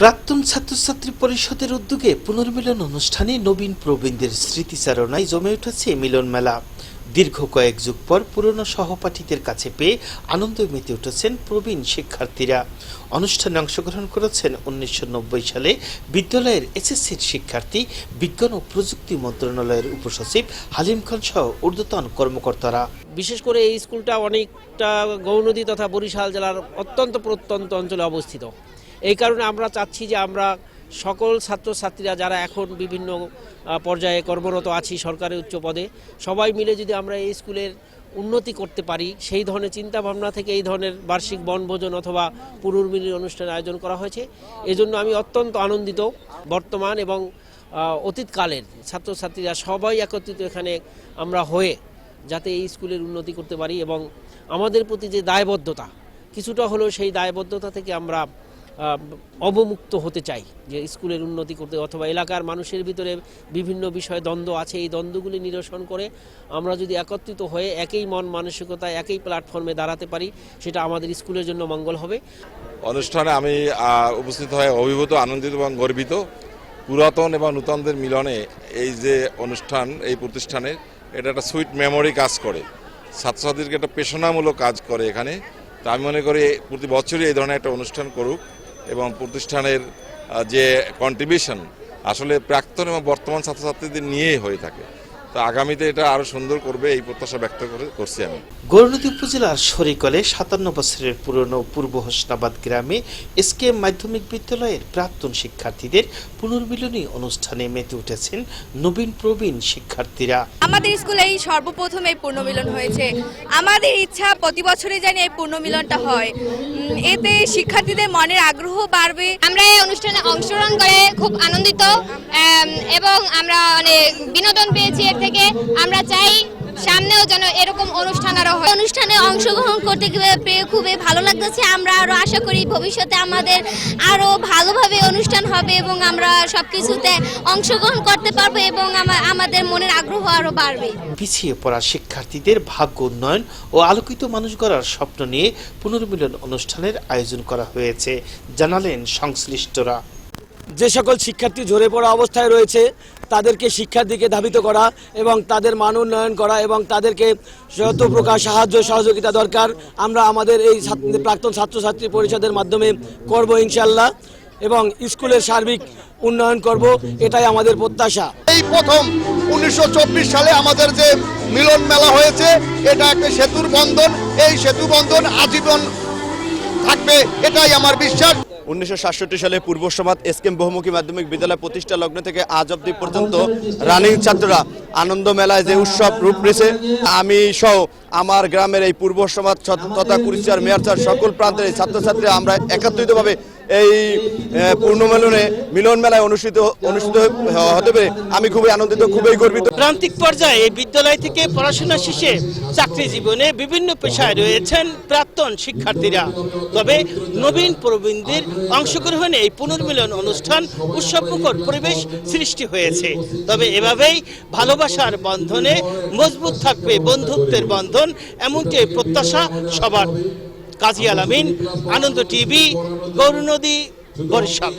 প্রাক্তন ছাত্রছাত্রী পরিষদের উদ্যোগে পুনর্মিলন অনুষ্ঠানে নবীন প্রবীণদের স্মৃতিচারণায় জমে উঠেছে মিলন মেলা। দীর্ঘ কয়েক যুগ পর পুরনো সহপাঠীদের কাছে পেয়ে আনন্দ মেতে উঠেছেন প্রবীণ শিক্ষার্থীরা। অনুষ্ঠানে অংশগ্রহণ করেছেন উনিশশো নব্বই সালে বিদ্যালয়ের এসএসসির শিক্ষার্থী, বিজ্ঞান ও প্রযুক্তি মন্ত্রণালয়ের উপসচিব হালিম খান সহ ঊর্ধ্বতন কর্মকর্তারা। বিশেষ করে এই স্কুলটা অনেকটা গৌনদী তথা বরিশাল জেলার অত্যন্ত প্রত্যন্ত অঞ্চলে অবস্থিত। এই কারণে আমরা চাচ্ছি যে আমরা সকল ছাত্রছাত্রীরা যারা এখন বিভিন্ন পর্যায়ে কর্মরত আছি সরকারি উচ্চ পদে, সবাই মিলে যদি আমরা এই স্কুলের উন্নতি করতে পারি, সেই ধরনের চিন্তা ভাবনা থেকে এই ধরনের বার্ষিক বনভোজন অথবা পুনর্মিলন অনুষ্ঠানের আয়োজন করা হয়েছে। এজন্য আমি অত্যন্ত আনন্দিত বর্তমান এবং অতীতকালের ছাত্রছাত্রীরা সবাই একত্রিত এখানে আমরা হয়ে যাতে এই স্কুলের উন্নতি করতে পারি এবং আমাদের প্রতি যে দায়বদ্ধতা, কিছুটা হলেও সেই দায়বদ্ধতা থেকে আমরা অবমুক্ত হতে চাই, যে স্কুলের উন্নতি করতে, অথবা এলাকার মানুষের ভিতরে বিভিন্ন বিষয়ে দ্বন্দ্ব আছে, এই দ্বন্দ্বগুলি নিরসন করে আমরা যদি একত্রিত হয়ে একই মন মানসিকতায়, একই প্ল্যাটফর্মে দাঁড়াতে পারি, সেটা আমাদের স্কুলের জন্য মঙ্গল হবে। অনুষ্ঠানে আমি উপস্থিত হয়ে অভিভূত, আনন্দিত এবং গর্বিত পুরাতন এবং নূতনদের মিলনে এই যে অনুষ্ঠান, এই প্রতিষ্ঠানে, এটা একটা সুইট মেমোরি কাজ করে। ছাত্রছাত্রীদেরকে একটা পেশনামূলক কাজ করে এখানে। তা আমি মনে করি প্রতি বছরই এই ধরনের একটা অনুষ্ঠান করুক। এবং প্রতিষ্ঠানের যে কন্ট্রিবিউশন আসলে প্রাক্তন এবং বর্তমান ছাত্রছাত্রীদের নিয়েই হয়ে থাকে। তো আগামীতে এটা আরও সুন্দর করবে এই প্রত্যাশা ব্যক্ত করে করছি আমি। গৌরনদী উপজেলার শরিকলে সাতান্ন বছরের পুরনো পূর্ব হোসনাবাদ গ্রামে এসকেএম মাধ্যমিক বিদ্যালয়ের প্রাক্তন শিক্ষার্থীদের পুনর্মিলনী অনুষ্ঠানে মেতে উঠেছেন নবীন প্রবীণ শিক্ষার্থীরা। আমাদের স্কুলে এই সর্বপ্রথম এই পূর্ণমিলন হয়েছে। আমাদের ইচ্ছা প্রতি বছরই জানি এই পূর্ণমিলনটা হয়। এতে শিক্ষার্থীদের মনের আগ্রহ বাড়বে। আমরা এই অনুষ্ঠানে অংশগ্রহণ করে খুব আনন্দিত এবং আমরা অনেক বিনোদন পেয়েছি এর থেকে আমরা চাই সামনেও যেন এরকম অনুষ্ঠান আরও হয়। অনুষ্ঠানে অংশগ্রহণ করতে গিয়ে খুবই ভালো লাগতেছে। আমরা আরও আশা করি ভবিষ্যতে আমাদের আরও ভালোভাবে অনুষ্ঠান হবে এবং আমরা সবকিছুতে অংশগ্রহণ করতে পারব এবং আমাদের মনের আগ্রহ আরও বাড়বে। পিছিয়ে পড়া শিক্ষার্থীদের ভাগ্য উন্নয়ন ও আলোকিত মানুষ গড়ার স্বপ্ন নিয়ে পুনর্মিলন অনুষ্ঠানের আয়োজন করা হয়েছে, জানালেন সংশ্লিষ্টরা। যে সকল শিক্ষার্থী ঝরে পড়া অবস্থায় রয়েছে, তাদেরকে শিক্ষার দিকে ধাবিত করা এবং তাদের মান উন্নয়ন করা এবং তাদেরকে যত প্রকার সাহায্য সহযোগিতা দরকার। আমরা আমাদের এই প্রাক্তন ছাত্রছাত্রী পরিষদের মাধ্যমে করব ইনশাল্লাহ এবং স্কুলের সার্বিক উন্নয়ন করব, এটাই আমাদের প্রত্যাশা। এই প্রথম উনিশশো চব্বিশ সালে আমাদের যে মিলন মেলা হয়েছে, এটা একটা সেতুর বন্ধন। এই সেতু বন্ধন আজীবন থাকবে, এটাই আমার বিশ্বাস। উনিশশো সাতষট্টি সালে পূর্ব সমাজ এসকেম বহুমুখী মাধ্যমিক বিদ্যালয় প্রতিষ্ঠা লগ্ন থেকে আজ অব্দি পর্যন্ত রানিং ছাত্ররা আনন্দ মেলায় যে উৎসব রূপ নিয়েছে আমি সহ আমার গ্রামের এই পূর্ব সমাজ তথা কুড়িচার মেয়ারচার সকল প্রান্তের এই ছাত্রছাত্রীরা আমরা একত্রিতভাবে এই পূর্ণমিলনে মিলন মেলায় অনুষ্ঠিত অনুষ্ঠিত হতে পেরে আমি খুবই আনন্দিত, খুবই গর্বিত। প্রান্তিক পর্যায়ে এই বিদ্যালয় থেকে পড়াশোনা শেষে চাকরি জীবনে বিভিন্ন পেশায় রয়েছেন প্রাক্তন শিক্ষার্থীরা। তবে নবীন প্রবীণদের অংশগ্রহণে এই পুনর্মিলন অনুষ্ঠান উৎসবমুখর পরিবেশ সৃষ্টি হয়েছে। তবে এভাবেই ভালোবাসার বন্ধনে মজবুত থাকবে বন্ধুত্বের বন্ধন এমনটি প্রত্যাশা সবার। কাজী আলামিন, আনন্দ টিভি, গৌরনদী, বরিশাল।